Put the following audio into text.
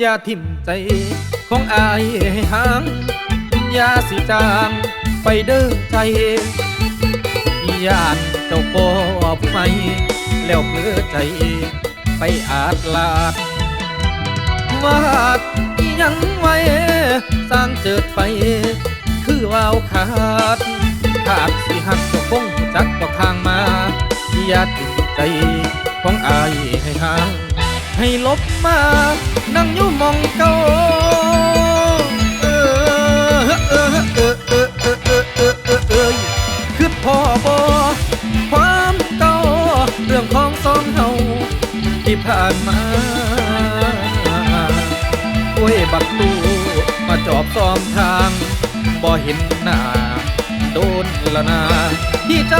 อย่าทิ่มใจของอายห้างอย่าสิจางไปเด้อใจย่านเจ้าพ่อผู้ใหม่แล้วเพื่อใจไปอาจลาดวาดยังไว้สร้างเจิดไป คือวาวขาดขาดสิหักเจ้าคงจักตอกทางมาอย่าติดใจของอายให้ห่าง ให้ลบมา นั่งอยู่มองเก่าเออเออเออเออเออเออเออเออเออคือพ่อบอความเก่าเรื่องของสองเฮาที่ผ่านมาโอ้ยบักตูมาจอบซ้อมทางบ่เห็นหน้าโดนละนาที่เจ้า